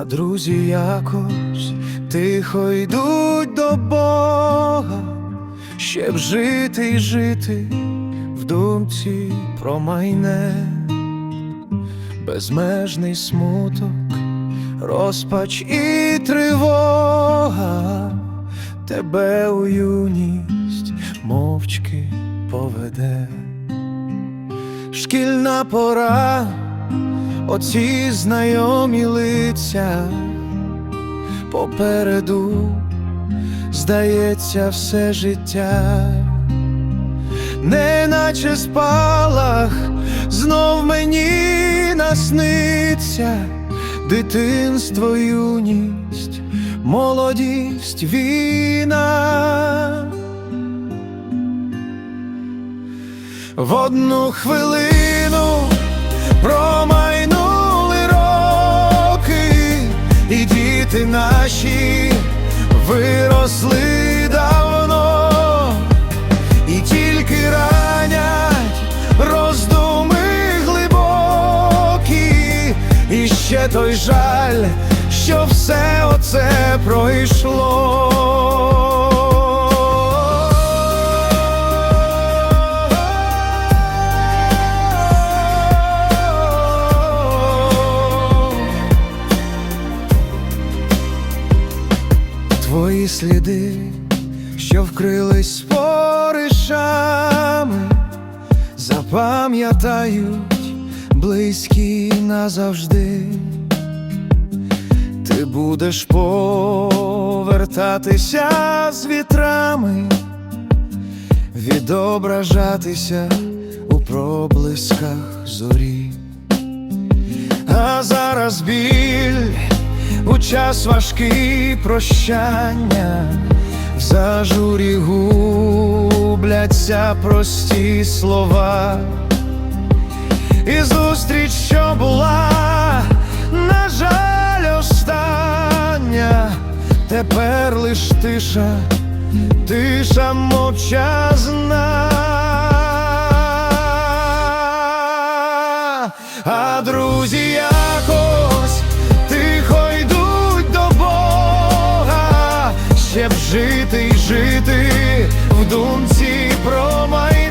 Друзі якось тихо йдуть до Бога, щоб жити й жити в думці про майне, безмежний смуток, розпач і тривога тебе у юність мовчки поведе. Шкільна пора, оці знайомі лиця попереду, здається, все життя, неначе спалах, знов мені насниться дитинство, юність, молодість, війна. В одну хвилину виросли давно, і тільки ранять роздуми глибокі, і ще той жаль, що все оце пройшло. Сліди, що вкрились споришами, запам'ятають близькі назавжди. Ти будеш повертатися з вітрами, відображатися у проблисках зорі. А зараз біль час важкий прощання, в зажурі губляться прості слова, і зустріч, що була, на жаль, остання, тепер лиш тиша, тиша мовчазна. А друзі Бога, б жити й жити в думці про майбутнє.